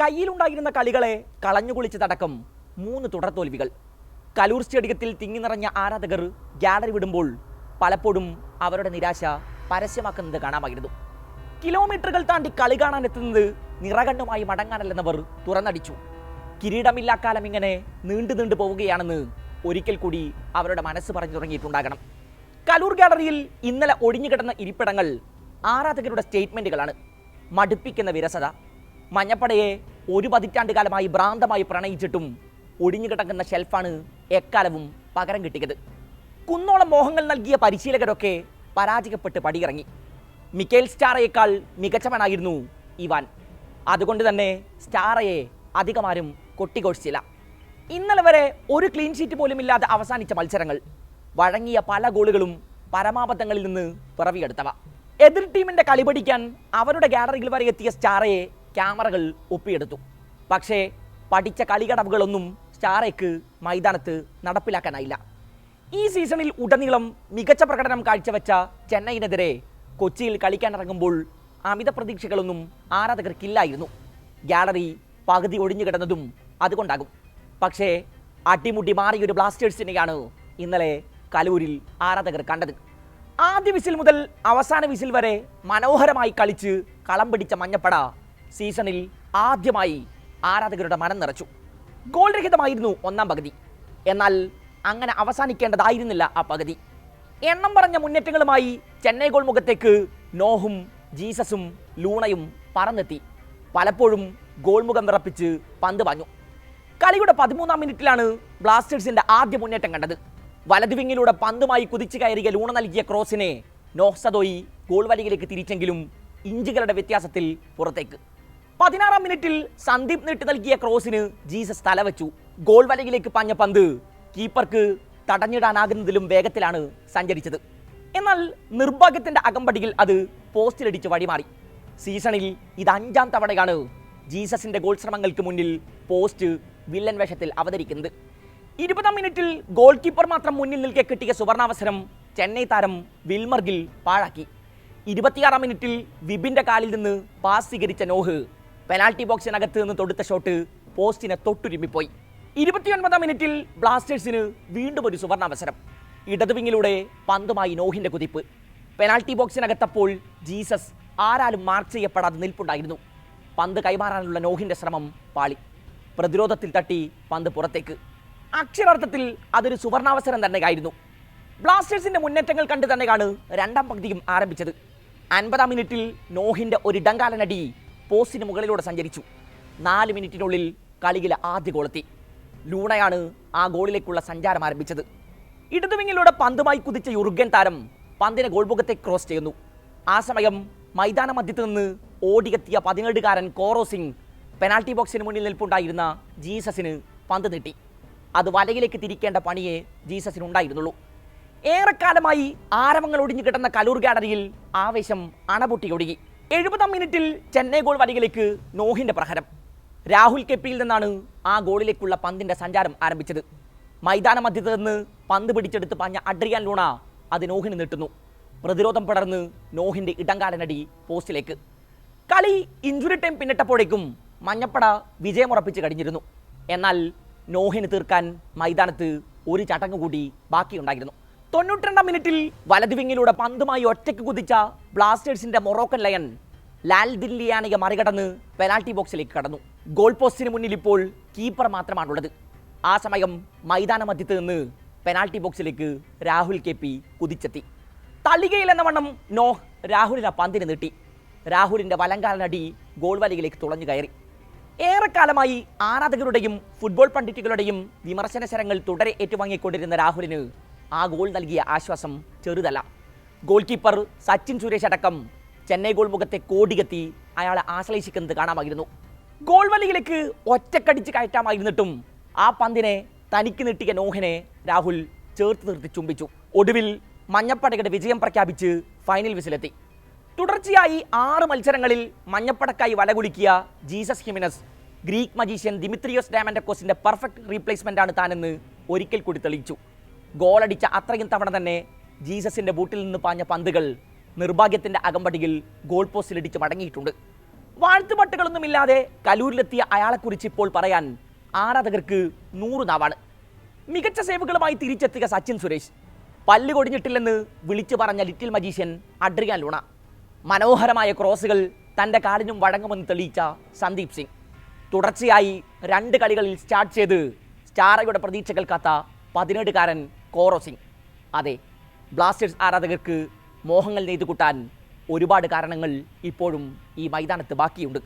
കയ്യിലുണ്ടായിരുന്ന കളികളെ കളഞ്ഞുകുളിച്ചതടക്കം മൂന്ന് തുടർ തോൽവികൾ കലൂർ സ്റ്റേഡിയത്തിൽ തിങ്ങി നിറഞ്ഞ ആരാധകർ ഗ്യാലറി വിടുമ്പോൾ പലപ്പോഴും അവരുടെ നിരാശ പരസ്യമാക്കുന്നത് കാണാമായിരുന്നു. കിലോമീറ്ററുകൾ താണ്ടി കളി കാണാൻ എത്തുന്നത് നിറകണ്ണുമായി മടങ്ങാനല്ലെന്നവർ തുറന്നടിച്ചു. കിരീടമില്ലാ കാലം ഇങ്ങനെ നീണ്ടു നീണ്ടു പോവുകയാണെന്ന് ഒരിക്കൽ കൂടി അവരുടെ മനസ്സ് പറഞ്ഞു തുടങ്ങിയിട്ടുണ്ടാകണം. കലൂർ ഗാലറിയിൽ ഇന്നലെ ഒഴിഞ്ഞുകിടന്ന ഇരിപ്പിടങ്ങൾ ആരാധകരുടെ സ്റ്റേറ്റ്മെന്റുകളാണ്. മടുപ്പിക്കുന്ന വിരസത. മഞ്ഞപ്പടയെ ഒരു പതിറ്റാണ്ട് കാലമായി ഭ്രാന്തമായി പ്രണയിച്ചിട്ടും ഒടിഞ്ഞു കിടക്കുന്ന ഷെൽഫാണ് എക്കാലവും പകരം കിട്ടിയത്. കുന്നോളം മോഹങ്ങൾ നൽകിയ പരിശീലകരൊക്കെ പരാജയപ്പെട്ട് പടിയിറങ്ങി. മിക്കേൽ സ്റ്റാറയേക്കാൾ മികച്ചവനായിരുന്നു ഇവാൻ. അതുകൊണ്ട് തന്നെ സ്റ്റാറയെ അധികമാരും കൊട്ടിഘോഷിച്ചില്ല. ഇന്നലെ വരെ ഒരു ക്ലീൻ ഷീറ്റ് പോലും ഇല്ലാതെ അവസാനിച്ച മത്സരങ്ങൾ. വഴങ്ങിയ പല ഗോളുകളും പരമാബദ്ധങ്ങളിൽ നിന്ന് പിറവിയെടുത്തവ. എതിർ ടീമിന്റെ കളി പഠിക്കാൻ അവരുടെ ഗാലറിയിൽ വരെ എത്തിയ സ്റ്റാറയെ ക്യാമറകൾ ഒപ്പിയെടുത്തു. പക്ഷേ പഠിച്ച കളികടവുകളൊന്നും സ്റ്റാറേക്ക് മൈതാനത്ത് നടപ്പിലാക്കാനായില്ല. ഈ സീസണിൽ ഉടനീളം മികച്ച പ്രകടനം കാഴ്ചവെച്ച ചെന്നൈയിനെതിരെ കൊച്ചിയിൽ കളിക്കാനിറങ്ങുമ്പോൾ അമിത പ്രതീക്ഷകളൊന്നും ആരാധകർക്കില്ലായിരുന്നു. ഗ്യാലറി പകുതി ഒഴിഞ്ഞു കിടന്നതും അതുകൊണ്ടാകും. പക്ഷേ അടിമുടി മാറിയൊരു ബ്ലാസ്റ്റേഴ്സിനെയാണ് ഇന്നലെ കലൂരിൽ ആരാധകർ കണ്ടത്. ആദ്യ വിസിൽ മുതൽ അവസാന വിസിൽ വരെ മനോഹരമായി കളിച്ച് കളം പിടിച്ച മഞ്ഞപ്പട സീസണിൽ ആദ്യമായി ആരാധകരുടെ മനം നിറച്ചു. ഗോൾ രഹിതമായിരുന്നു ഒന്നാം പകുതി. എന്നാൽ അങ്ങനെ അവസാനിക്കേണ്ടതായിരുന്നില്ല ആ പകുതി. എണ്ണം പറഞ്ഞ മുന്നേറ്റങ്ങളുമായി ചെന്നൈ ഗോൾ മുഖത്തേക്ക് നോഹും ജീസസും ലൂണയും പറന്നെത്തി. പലപ്പോഴും ഗോൾമുഖം വിറപ്പിച്ച് പന്ത് പാഞ്ഞു. കളിയുടെ പതിമൂന്നാം മിനിറ്റിലാണ് ബ്ലാസ്റ്റേഴ്സിന്റെ ആദ്യ മുന്നേറ്റം കണ്ടത്. വലതുവിങ്ങിലൂടെ പന്തുമായി കുതിച്ചു കയറിയ ലൂണ നൽകിയ ക്രോസിനെ നോഹ്സദോയി ഗോൾ വലയിലേക്ക് തിരിച്ചെങ്കിലും ഇഞ്ചുകളുടെ വ്യത്യാസത്തിൽ പുറത്തേക്ക്. പതിനാറാം മിനിറ്റിൽ സന്ദീപ് നീട്ടി നൽകിയ ക്രോസിന് ജീസസ് തലവച്ചു. ഗോൾ വലയിലേക്ക് പാഞ്ഞ പന്ത് കീപ്പർക്ക് തടഞ്ഞിടാനാകുന്നതിലും വേഗത്തിലാണ് സഞ്ചരിച്ചത്. എന്നാൽ നിർഭാഗ്യത്തിന്റെ അകമ്പടിയിൽ അത് പോസ്റ്റിലടിച്ച് വഴിമാറി. സീസണിൽ ഇത് അഞ്ചാം തവണയാണ് ജീസസിന്റെ ഗോൾ ശ്രമങ്ങൾക്ക് മുന്നിൽ പോസ്റ്റ് വില്ലൻ വേഷത്തിൽ അവതരിക്കുന്നത്. ഇരുപതാം മിനിറ്റിൽ ഗോൾ കീപ്പർ മാത്രം മുന്നിൽ നിൽക്കെ കിട്ടിയ സുവർണാവസരം ചെന്നൈ താരം വിൽമർഗിൽ പാഴാക്കി. ഇരുപത്തിയാറാം മിനിറ്റിൽ വിബിന്റെ കാലിൽ നിന്ന് പാസ് സ്വീകരിച്ച നോഹ് പെനാൽറ്റി ബോക്സിനകത്ത് നിന്ന് തൊടുത്ത ഷോട്ട് പോസ്റ്റിനെ തൊട്ടുരുമ്മിപ്പോയി. ഇരുപത്തിയൊൻപതാം മിനിറ്റിൽ ബ്ലാസ്റ്റേഴ്സിന് വീണ്ടും ഒരു സുവർണാവസരം ഇടതുവിങ്ങിലൂടെ പന്തുമായി നോഹിന്റെ കുതിപ്പ്. പെനാൽറ്റി ബോക്സിനകത്തപ്പോൾ ജീസസ് ആരാലും മാർക്ക് ചെയ്യപ്പെടാതെ നിൽപ്പുണ്ടായിരുന്നു. പന്ത് കൈമാറാനുള്ള നോഹിന്റെ ശ്രമം പാളി. പ്രതിരോധത്തിൽ തട്ടി പന്ത് പുറത്തേക്ക്. അക്ഷരാർത്ഥത്തിൽ അതൊരു സുവർണാവസരം തന്നെയായിരുന്നു. ബ്ലാസ്റ്റേഴ്സിന്റെ മുന്നേറ്റങ്ങൾ കണ്ട് തന്നെയാണ് രണ്ടാം പകുതിയും ആരംഭിച്ചത്. അൻപതാം മിനിറ്റിൽ നോഹിന്റെ ഒരു ഡങ്കാലനടി പോസ്റ്റിന് മുകളിലൂടെ സഞ്ചരിച്ചു. നാല് മിനിറ്റിനുള്ളിൽ കളിയിലെ ആദ്യ ഗോളെത്തി. ലൂണയാണ് ആ ഗോളിലേക്കുള്ള സഞ്ചാരം ആരംഭിച്ചത്. ഇടതുവിങ്ങിലൂടെ പന്തുമായി കുതിച്ച യുറുഗൻ താരം പന്തിനെ ഗോൾമുഖത്തെ ക്രോസ് ചെയ്യുന്നു. ആ സമയം മൈതാന മധ്യത്ത് നിന്ന് ഓടിയെത്തിയ പതിനേഴുകാരൻ കോറോ സിംഗ് പെനാൽറ്റി ബോക്സിന് മുന്നിൽ നിൽപ്പുണ്ടായിരുന്ന ജീസസിന് പന്ത് നീട്ടി. അത് വലയിലേക്ക് തിരിക്കേണ്ട പണിയെ ജീസസിനുണ്ടായിരുന്നുള്ളൂ ഏറെക്കാലമായി ആരവങ്ങൾ ഒടിഞ്ഞു കിടന്ന കലൂർ ഗാലറിയിൽ ആവേശം അണപൊട്ടിയൊടുങ്ങി. എഴുപതാം മിനിറ്റിൽ ചെന്നൈ ഗോൾ വരികിലേക്ക് നോഹിന്റെ പ്രഹരം. രാഹുൽ കെപ്പിയിൽ നിന്നാണ് ആ ഗോളിലേക്കുള്ള പന്തിന്റെ സഞ്ചാരം ആരംഭിച്ചത്. മൈതാന മധ്യത്ത് നിന്ന് പന്ത് പിടിച്ചെടുത്ത് പാഞ്ഞ അഡ്രിയാൻ ലൂണ അത് നോഹിന് നീട്ടുന്നു. പ്രതിരോധം പടർന്ന് നോഹിന്റെ ഇടങ്കാലനടി പോസ്റ്റിലേക്ക്. കളി ഇഞ്ചുറി ടൈം പിന്നിട്ടപ്പോഴേക്കും മഞ്ഞപ്പട വിജയമുറപ്പിച്ച് കഴിഞ്ഞിരുന്നു. എന്നാൽ നോഹിന് തീർക്കാൻ മൈതാനത്ത് ഒരു ചടങ്ങ് കൂടി ബാക്കിയുണ്ടായിരുന്നു. തൊണ്ണൂറ്റിരണ്ടാം മിനിറ്റിൽ വലതുവിങ്ങിലൂടെ പന്തുമായി ഒറ്റയ്ക്ക് കുതിച്ച ബ്ലാസ്റ്റേഴ്സിന്റെ മൊറോക്കൻ ലയൺ ലാൽ ദില്ലിയാനിയെ മറികടന്ന് പെനാൽറ്റി ബോക്സിലേക്ക് കടന്നു. ഗോൾ പോസ്റ്റിന് മുന്നിൽ ഇപ്പോൾ കീപ്പർ മാത്രമാണുള്ളത്. ആ സമയം മൈതാന മധ്യത്ത് നിന്ന് പെനാൽറ്റി ബോക്സിലേക്ക് രാഹുൽ കെ പി കുതിച്ചെത്തി. തളികയിൽ എന്ന വണ്ണം നോഹ് രാഹുലിനെ പന്തിന് നീട്ടി. രാഹുലിന്റെ വലങ്കാലനടി ഗോൾ വലയിലേക്ക് തുളഞ്ഞു കയറി. ഏറെക്കാലമായി ആരാധകരുടെയും ഫുട്ബോൾ പണ്ഡിറ്റുകളുടെയും വിമർശന ശരങ്ങൾ തുടരെ ഏറ്റുവാങ്ങിക്കൊണ്ടിരുന്ന രാഹുലിന് ആ ഗോൾ നൽകിയ ആശ്വാസം ചെറുതല്ല. ഗോൾ കീപ്പർ സച്ചിൻ സുരേഷ് അടക്കം ചെന്നൈ ഗോൾ മുഖത്തെ കോടിയെത്തി അയാളെ ആശ്ലേഷിക്കുന്നത് കാണാമായിരുന്നു. ഗോൾ വലയിലേക്ക് ഒറ്റക്കടിച്ച് കയറ്റാമായിരുന്നിട്ടും ആ പന്തിനെ തനിക്ക് നീട്ടിയ നോഹനെ രാഹുൽ ചേർത്ത് നിർത്തി ചുംബിച്ചു. ഒടുവിൽ മഞ്ഞപ്പടയുടെ വിജയം പ്രഖ്യാപിച്ച് ഫൈനൽ വിസിലെത്തി. തുടർച്ചയായി ആറ് മത്സരങ്ങളിൽ മഞ്ഞപ്പടക്കായി വലകുലുക്കിയ Jesus Jimenez Greek magician Dimitrios ഡാമൻഡക്കോസിന്റെ perfect replacement ആണ് താനെന്ന് ഒരിക്കൽ കൂടി തെളിയിച്ചു. ഗോളടിച്ച അത്രയും തവണ തന്നെ ജീസസിന്റെ ബൂട്ടിൽ നിന്ന് പാഞ്ഞ പന്തുകൾ നിർഭാഗ്യത്തിന്റെ അകമ്പടിയിൽ ഗോൾ പോസ്റ്റിലിടിച്ച് മടങ്ങിയിട്ടുണ്ട്. വാഴ്ത്തുപട്ടുകളൊന്നുമില്ലാതെ കലൂരിലെത്തിയ അയാളെക്കുറിച്ച് ഇപ്പോൾ പറയാൻ ആരാധകർക്ക് നൂറ് നാവാണ്. മികച്ച സേവുകളുമായി തിരിച്ചെത്തിയ സച്ചിൻ സുരേഷ്. പല്ല് കൊടിഞ്ഞിട്ടില്ലെന്ന് വിളിച്ചു പറഞ്ഞ ലിറ്റിൽ മജീഷ്യൻ അഡ്രിയാൻ ലൂണ. മനോഹരമായ ക്രോസുകൾ തന്റെ കാലിനും വഴങ്ങുമെന്ന് തെളിയിച്ച സന്ദീപ് സിംഗ്. തുടർച്ചയായി രണ്ട് കളികളിൽ സ്റ്റാർട്ട് ചെയ്ത് സ്റ്റാറയുടെ പ്രതീക്ഷകൾ കാത്ത പതിനേഴുകാരൻ കോറോ സിംഗ് അതെ ബ്ലാസ്റ്റേഴ്സ് ആരാധകർക്ക് മോഹങ്ങൾ നെയ്തുകൂട്ടാൻ ഒരുപാട് കാരണങ്ങൾ ഇപ്പോഴും ഈ മൈതാനത്ത് ബാക്കിയുണ്ട്.